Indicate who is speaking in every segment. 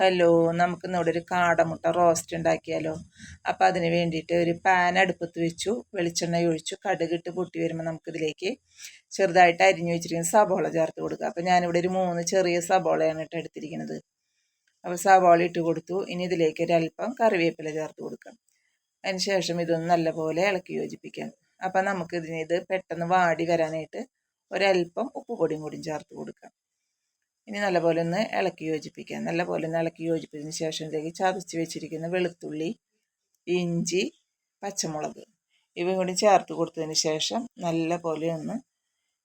Speaker 1: Hello നമുക്ക് ഇവിടെ ഒരു കാടമുട്ട റോസ്റ്റ് ഉണ്ടാക്കിയാലോ? അപ്പം അതിന് വേണ്ടിയിട്ട് ഒരു പാൻ അടുപ്പത്ത് വെച്ചു വെളിച്ചെണ്ണ ഒഴിച്ചു കടുകിട്ട് പൊട്ടി വരുമ്പോൾ നമുക്കിതിലേക്ക് ചെറുതായിട്ട് അരിഞ്ഞു വെച്ചിരിക്കുന്ന സബോള ചേർത്ത് കൊടുക്കുക. അപ്പം ഞാനിവിടെ ഒരു മൂന്ന് ചെറിയ സബോളയാണ് ഇട്ട് എടുത്തിരിക്കുന്നത്. അപ്പോൾ സബോള ഇട്ട് കൊടുത്തു. ഇനി ഇതിലേക്ക് ഒരല്പം കറിവേപ്പില ചേർത്ത് കൊടുക്കാം. അതിന് ശേഷം ഇതൊന്ന് നല്ലപോലെ ഇളക്കി യോജിപ്പിക്കാം. അപ്പം നമുക്കിതിന് ഇത് പെട്ടെന്ന് വാടി വരാനായിട്ട് ഒരല്പം ഉപ്പ് പൊടിയും കൂടിയും ചേർത്ത് കൊടുക്കാം. ഇനി നല്ലപോലെ ഒന്ന് ഇളക്കി യോജിപ്പിക്കാം. നല്ലപോലെ ഒന്ന് ഇളക്കി യോജിപ്പിച്ചതിന് ശേഷം ഇതിലേക്ക് ചതച്ച് വെച്ചിരിക്കുന്ന വെളുത്തുള്ളി ഇഞ്ചി പച്ചമുളക് ഇവയും കൂടി ചേർത്ത് കൊടുത്തതിന് ശേഷം നല്ലപോലെ ഒന്ന്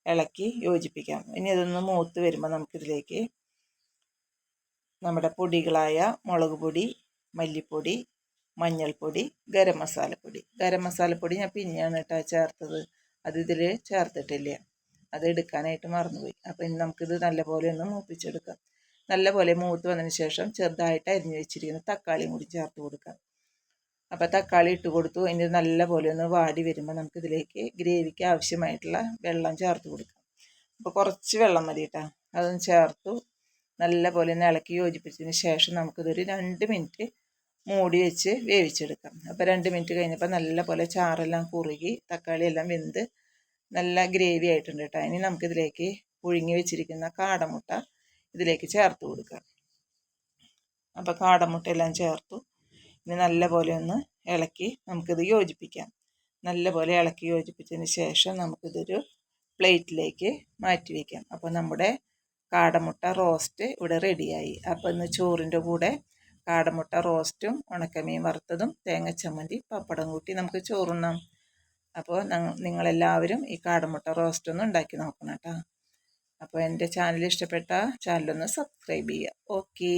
Speaker 1: ഇളക്കി യോജിപ്പിക്കാം. ഇനി അതൊന്ന് മൂത്ത് വരുമ്പോൾ നമുക്കിതിലേക്ക് നമ്മുടെ പൊടികളായ മുളക് പൊടി മല്ലിപ്പൊടി മഞ്ഞൾപ്പൊടി ഗരം മസാലപ്പൊടി. ഗരം മസാലപ്പൊടി ഞാൻ പിന്നെയാണ് കേട്ടോ ചേർത്തത്. അത് ഇതിൽ ചേർത്തിട്ടില്ല. അത് എടുക്കാനായിട്ട് മറന്നുപോയി. അപ്പോൾ ഇനി നമുക്കിത് നല്ലപോലെ ഒന്ന് മൂപ്പിച്ചെടുക്കാം. നല്ലപോലെ മൂത്ത് വന്നതിന് ശേഷം ചെറുതായിട്ട് അരിഞ്ഞു വെച്ചിരിക്കുന്ന തക്കാളിയും കൂടി ചേർത്ത് കൊടുക്കാം. അപ്പോൾ തക്കാളി ഇട്ട് കൊടുത്തു. ഇനി നല്ലപോലെ ഒന്ന് വാടി വരുമ്പോൾ നമുക്കിതിലേക്ക് ഗ്രേവിക്ക് ആവശ്യമായിട്ടുള്ള വെള്ളം ചേർത്ത് കൊടുക്കാം. അപ്പോൾ കുറച്ച് വെള്ളം മതി കേട്ടോ അതൊന്ന് ചേർത്തു. നല്ലപോലെ ഒന്ന് ഇളക്കി യോജിപ്പിച്ചതിന് ശേഷം നമുക്കിതൊരു രണ്ട് മിനിറ്റ് മൂടി വെച്ച് വേവിച്ചെടുക്കാം. അപ്പോൾ രണ്ട് മിനിറ്റ് കഴിഞ്ഞപ്പോൾ നല്ലപോലെ ചാറെല്ലാം കുറുകി തക്കാളി എല്ലാം വെന്ത് നല്ല ഗ്രേവി ആയിട്ടുണ്ട് കേട്ടോ. ഇനി നമുക്കിതിലേക്ക് പുഴുങ്ങി വെച്ചിരിക്കുന്ന കാടമുട്ട ഇതിലേക്ക് ചേർത്ത് കൊടുക്കാം. അപ്പോൾ കാടമുട്ട എല്ലാം ചേർത്തു. ഇനി നല്ലപോലെ ഒന്ന് ഇളക്കി നമുക്കിത് യോജിപ്പിക്കാം. നല്ലപോലെ ഇളക്കി യോജിപ്പിച്ചതിന് ശേഷം നമുക്കിതൊരു പ്ലേറ്റിലേക്ക് മാറ്റി വയ്ക്കാം അപ്പോൾ നമ്മുടെ കാടമുട്ട റോസ്റ്റ് ഇവിടെ റെഡിയായി. അപ്പോൾ ഇന്ന് ചോറിന്റെ കൂടെ കാടമുട്ട റോസ്റ്റും ഉണക്കമീൻ വറുത്തതും തേങ്ങ ചമ്മന്തി പപ്പടം കൂട്ടി നമുക്ക് ചോറുണ്ണാം. അപ്പോൾ നിങ്ങളെല്ലാവരും ഈ കാടമുട്ട റോസ്റ്റ് ഒന്ന് ഉണ്ടാക്കി നോക്കണം കേട്ടോ. അപ്പോൾ എന്റെ ചാനൽ ഇഷ്ടപ്പെട്ട ചാനലൊന്ന് സബ്സ്ക്രൈബ് ചെയ്യുക. ഓക്കേ.